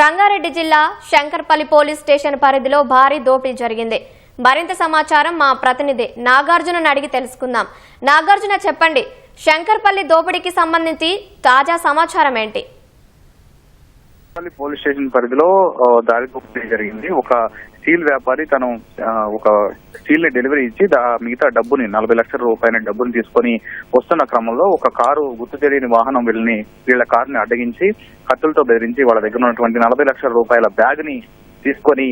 రంగారెడ్డి జిల్లా Shankarpally police station పరిధిలో భారీ దోపిడీ జరిగింది. మరింత సమాచారం మా ప్రతినిధి నాగార్జునను అడిగి తెలుసుకుందాం. నాగార్జున చెప్పండి శంకర్పల్లి దోపిడీకి సంబంధించి తాజా సమాచారం ఏంటి? పల్లి పోలీస్ స్టేషన్ పరిధిలో దారి దోపిడీ జరిగింది. ఒక స్టీల్ వ్యాపారి తను ఒక స్టీల్ని డెలివరీ ఇచ్చి మిగతా డబ్బుని నలభై లక్షల రూపాయల డబ్బుని తీసుకొని వస్తున్న క్రమంలో ఒక కారు గుర్తు తెలియని వాహనం వెళ్ళి వీళ్ళ కారుని అడ్డగించి కత్తులతో బెదిరించి వాళ్ళ దగ్గర ఉన్నటువంటి నలభై లక్షల రూపాయల బ్యాగ్ని తీసుకొని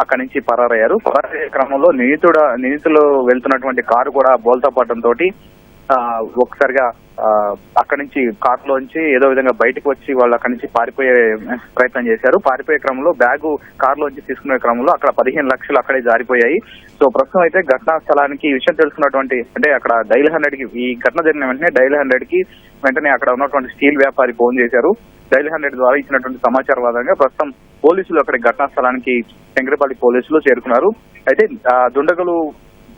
అక్కడి నుంచి పరారయ్యారు. పరారయ్యే క్రమంలో నిందితుడ నిందితులు వెళ్తున్నటువంటి కారు కూడా బోల్తా పడడం ఒకసారిగా ఒక్కసారిగా అక్కడి నుంచి కార్లోంచి ఏదో విధంగా బయటకు వచ్చి వాళ్ళు అక్కడి నుంచి పారిపోయే ప్రయత్నం చేశారు. పారిపోయే క్రమంలో బ్యాగు కార్లోంచి తీసుకునే క్రమంలో అక్కడ పదిహేను లక్షలు అక్కడే జారిపోయాయి. సో ప్రస్తుతం అయితే ఘటనా స్థలానికి ఈ విషయం తెలుసుకున్నటువంటి అంటే అక్కడ డైల్ హండ్రెడ్కి ఈ ఘటన జరిగిన వెంటనే డైల్ హండ్రెడ్కి వెంటనే అక్కడ ఉన్నటువంటి స్టీల్ వ్యాపారి ఫోన్ చేశారు. డైల్ హండ్రెడ్ ద్వారా ఇచ్చినటువంటి సమాచారం ఆధారంగా ప్రస్తుతం పోలీసులు అక్కడ ఘటనా స్థలానికి శంకరపల్లి పోలీసులు చేరుకున్నారు. అయితే దుండగులు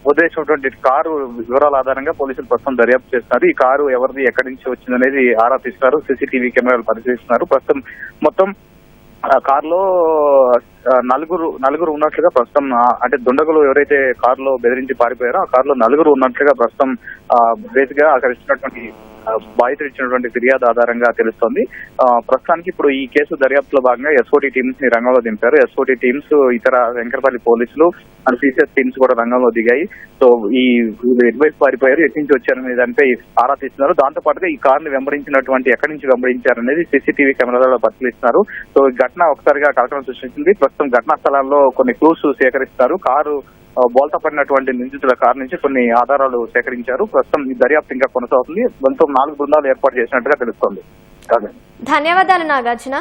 ఉద్దేశించినటువంటి కారు వివరాల ఆధారంగా పోలీసులు ప్రస్తుతం దర్యాప్తు చేస్తున్నారు. ఈ కారు ఎవరిది ఎక్కడి నుంచి వచ్చిందనేది ఆరా తీస్తున్నారు. సీసీటీవీ కెమెరాలు పరిశీలిస్తున్నారు. ప్రస్తుతం మొత్తం ఆ కారులో నలుగురు నలుగురు ఉన్నట్లుగా ప్రస్తుతం అంటే దుండగులు ఎవరైతే కారులో బెదిరించి పారిపోయారో ఆ కారులో నలుగురు ఉన్నట్లుగా ప్రస్తుతం బేస్గా అక్కడ ఇచ్చినటువంటి బాధితుడు ఇచ్చినటువంటి ఫిర్యాదు ఆధారంగా తెలుస్తోంది. ప్రస్తుతానికి ఇప్పుడు ఈ కేసు దర్యాప్తులో భాగంగా ఎస్ఓటీ టీమ్స్ని రంగంలో దింపారు. ఎస్ఓటీ టీమ్స్ ఇతర వెంకటపల్లి పోలీసులు అండ్ సిసిఎస్ టీమ్స్ కూడా రంగంలో దిగాయి. సో ఈ ఎటువైపు పారిపోయారు ఎటు నుంచి వచ్చారనే దానిపై ఆరా తీస్తున్నారు. దాంతో పాటుగా ఈ కారుని వెంబడించినటువంటి ఎక్కడి నుంచి వెంబడించారు అనేది సీసీటీవీ కెమెరాలలో పరిశీలిస్తున్నారు. సో ఈ ఘటన ఒకసారిగా కలకలం సృష్టించింది. ప్రస్తుతం ఘటనా స్థలాల్లో కొన్ని క్లూస్ సేకరిస్తారు. కారు ఆ, బోల్తా పడినటువంటి నిందితుల కారు నుంచి కొన్ని ఆధారాలు సేకరించారు. ప్రస్తుతం ఈ దర్యాప్తు ఇంకా కొనసాగుతుంది. మొత్తం నాలుగు బృందాలు ఏర్పాటు చేసినట్టుగా తెలుస్తోంది. ధన్యవాదాలు నాగార్జున.